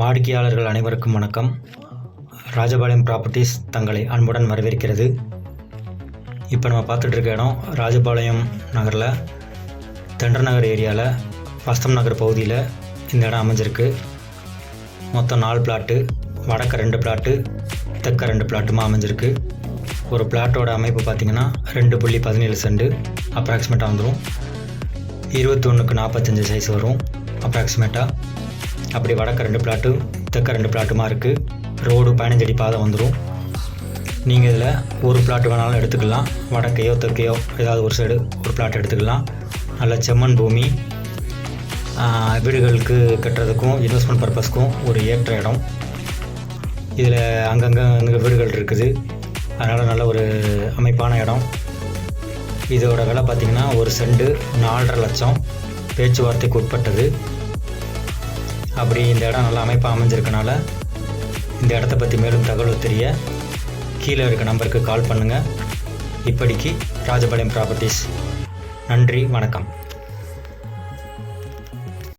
வாடிக்கையாளர்கள் அனைவருக்கும் வணக்கம். ராஜபாளையம் ப்ராப்பர்ட்டிஸ் தங்களை அன்புடன் வரவேற்கிறது. இப்போ நம்ம பார்த்துட்டு இருக்க இடம் ராஜபாளையம் நகரில் தெண்டர் நகர் ஏரியாவில் வஸ்தம் நகர் பகுதியில் இந்த இடம் அமைஞ்சிருக்கு. மொத்தம் நாலு பிளாட்டு வடக்க ரெண்டு பிளாட்டு தெற்க ரெண்டு பிளாட்டுமா அமைஞ்சிருக்கு. ஒரு பிளாட்டோட அமைப்பு பார்த்திங்கன்னா ரெண்டு புள்ளி பதினேழு செண்டு அப்ராக்சிமேட்டாக வந்துடும் இருபத்தொன்றுக்கு நாற்பத்தஞ்சு சைஸ் வரும். அப்ராக்சிமேட்டாக அப்படி வடக்க ரெண்டு பிளாட்டு தெற்க ரெண்டு பிளாட்டுமா இருக்குது ரோடு பதினஞ்சடி பாதை வந்துடும் நீங்கள் இதில் ஒரு பிளாட் வேணாலும் எடுத்துக்கலாம். வடக்கையோ தெற்கையோ ஏதாவது ஒரு சைடு ஒரு பிளாட் எடுத்துக்கலாம். நல்ல செம்மண் பூமி. வீடுகளுக்கு கட்டுறதுக்கும் இன்வெஸ்ட்மெண்ட் பர்பஸ்க்கும் ஒரு ஏற்ற இடம். இதில் அங்கங்கே அங்கே வீடுகள் இருக்குது. அதனால் நல்ல ஒரு அமைப்பான இடம். இதோட விலை பார்த்திங்கன்னா ஒரு செண்டு நாலரை லட்சம். பேச்சுவார்த்தைக்கு உட்பட்டது. அப்படி இந்த இடம் நல்லா அமைப்பாக அமைஞ்சிருக்கனால இந்த இடத்த பற்றி மேலும் தகவல் தெரிய கீழே இருக்க நம்பருக்கு கால் பண்ணுங்கள் இப்படிக்கு ராஜபாளையம் ப்ராப்பர்ட்டிஸ் நன்றி வணக்கம்.